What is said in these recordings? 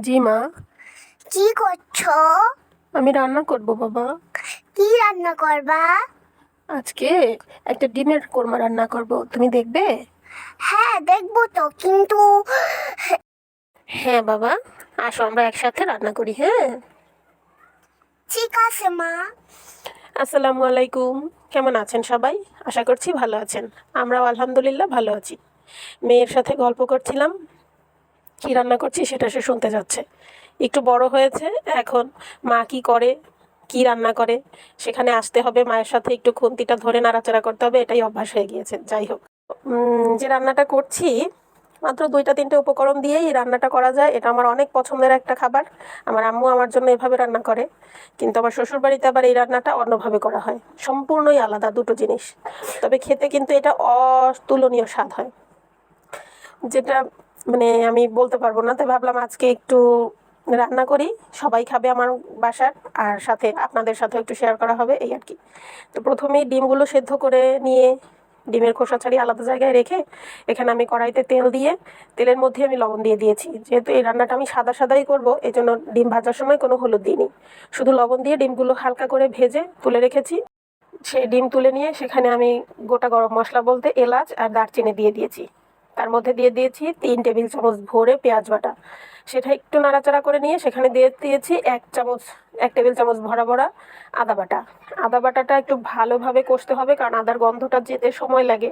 জি মা। কি করছ? আমি রান্না করব বাবা। কি রান্না করবা? আজকে একটা ডিমের কোরমা রান্না করব তুমি দেখবে? হ্যাঁ দেখব তো কিন্তু হ্যাঁ বাবা। আসো আমরা একসাথে রান্না করি হ্যাঁ? ঠিক আছে মা। আসসালামু আলাইকুম। কেমন আছেন সবাই? আশা করছি ভালো আছেন। আমরাও আলহামদুলিল্লাহ ভালো আছি। মেয়ের সাথে গল্প করছিলাম। কী রান্না করছি সেটা সে শুনতে যাচ্ছে। একটু বড় হয়েছে, এখন মা কি করে, কি রান্না করে, সেখানে আসতে হবে, মায়ের সাথে একটু খুন্তিটা ধরে নাড়াচাড়া করতে হবে, এটাই অভ্যাস হয়ে গিয়েছে, যাই হোক। যে রান্নাটা করছি, মাত্র দুইটা তিনটে উপকরণ দিয়েই রান্নাটা করা যায়, এটা আমার অনেক পছন্দের একটা খাবার, আমার আম্মু আমার জন্য এভাবে রান্না করে, কিন্তু আমার শ্বশুরবাড়িতে আবার এই রান্নাটা অন্যভাবে করা হয়, সম্পূর্ণই আলাদা দুটো জিনিস। তবে খেতে কিন্তু এটা অতুলনীয় স্বাদ হয়। যেটা মানে আমি বলতে পারব না, তাই ভাবলাম আজকে একটু রান্না করি, সবাই খাবে আমার বাসার, আর সাথে আপনাদের সাথে একটু শেয়ার করা হবে, এই আর কি। তো প্রথমেই ডিমগুলো সেদ্ধ করে নিয়ে ডিমের খোসা ছাড়িয়ে আলাদা জায়গায় রেখে এখানে আমি কড়াইতে তেল দিয়ে, তেলের মধ্যে আমি লবণ দিয়ে দিয়েছি। যেহেতু এই রান্নাটা আমি সাদা সাদাই করব এই জন্য ডিম ভাজার সময় কোনো হলুদ দিইনি। শুধু লবণ দিয়ে ডিমগুলো হালকা করে ভেজে তুলে রেখেছি। সেই ডিম তুলে নিয়ে সেখানে আমি গোটা গরম মশলা বলতে এলাচ আর দারচিনি দিয়ে দিয়েছি। তার মধ্যে দিয়ে দিয়েছি তিন টেবিল চামচ ভরে পেঁয়াজ বাটা। সেটা একটু নাড়াচাড়া করে নিয়ে সেখানে দিয়ে দিয়েছি এক চামচ, এক টেবিল চামচ ভরা ভরা আদা বাটা। আদা বাটাটা একটু ভালোভাবে কষতে হবে কারণ আদার গন্ধটা যেতে সময় লাগে।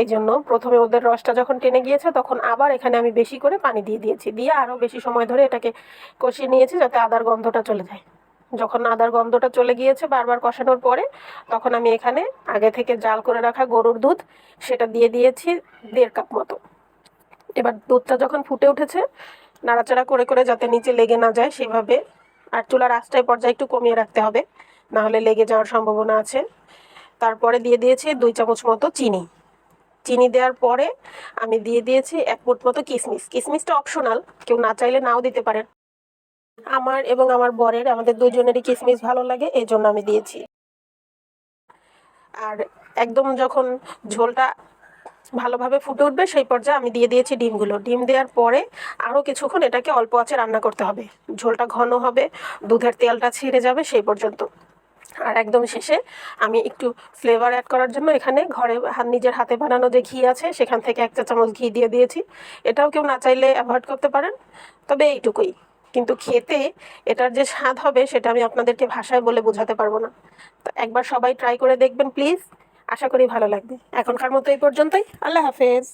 এই জন্য প্রথমে ওদের রসটা যখন টেনে গিয়েছে তখন আবার এখানে আমি বেশি করে পানি দিয়ে দিয়েছি। দিয়ে আরও বেশি সময় ধরে এটাকে কষিয়ে নিয়েছি যাতে আদার গন্ধটা চলে যায়। যখন আদার গন্ধটা চলে গিয়েছে বারবার কষানোর পরে, তখন আমি এখানে আগে থেকে জাল করে রাখা গরুর দুধ সেটা দিয়ে দিয়েছি দেড় কাপ মতো। এবার দুধটা যখন ফুটে উঠেছে, নাড়াচাড়া করে করে যাতে নিচে লেগে না যায় সেভাবে আর চুলার আঁচটায় পর্যায়ে একটু কমিয়ে রাখতে হবে না হলে লেগে যাওয়ার সম্ভাবনা আছে। তারপরে দিয়ে দিয়েছি দুই চামচ মতো চিনি। চিনি দেওয়ার পরে আমি দিয়ে দিয়েছি এক ফুট মতো কিশমিশ কিশমিশটা অপশনাল কেউ না চাইলে নাও দিতে পারেন। আমার এবং আমার বরের, আমাদের দুজনেরই কিশমিশ ভালো লাগে এই জন্য আমি দিয়েছি। আর একদম যখন ঝোলটা ভালোভাবে ফুটে উঠবে, সেই পর্যায়ে আমি দিয়ে দিয়েছি ডিমগুলো। ডিম দেওয়ার পরে আরও কিছুক্ষণ এটাকে অল্প আঁচে রান্না করতে হবে। ঝোলটা ঘন হবে, দুধের তেলটা ছেড়ে যাবে সেই পর্যন্ত। আর একদম শেষে আমি একটু ফ্লেভার অ্যাড করার জন্য এখানে ঘরে নিজের হাতে বানানো যে ঘি আছে, সেখান থেকে এক চা চামচ ঘি দিয়ে দিয়েছি। এটাও কেউ না চাইলে অ্যাভয়েড করতে পারেন, তবে এইটুকুই। কিন্তু খেতে এটার যে স্বাদ হবে সেটা আমি আপনাদেরকে ভাষায় বলে বোঝাতে পারব না। তো একবার সবাই ট্রাই করে দেখবেন প্লিজ আশা করি ভালো লাগবে। এখনকার মতো এই পর্যন্তই। আল্লাহ হাফেজ।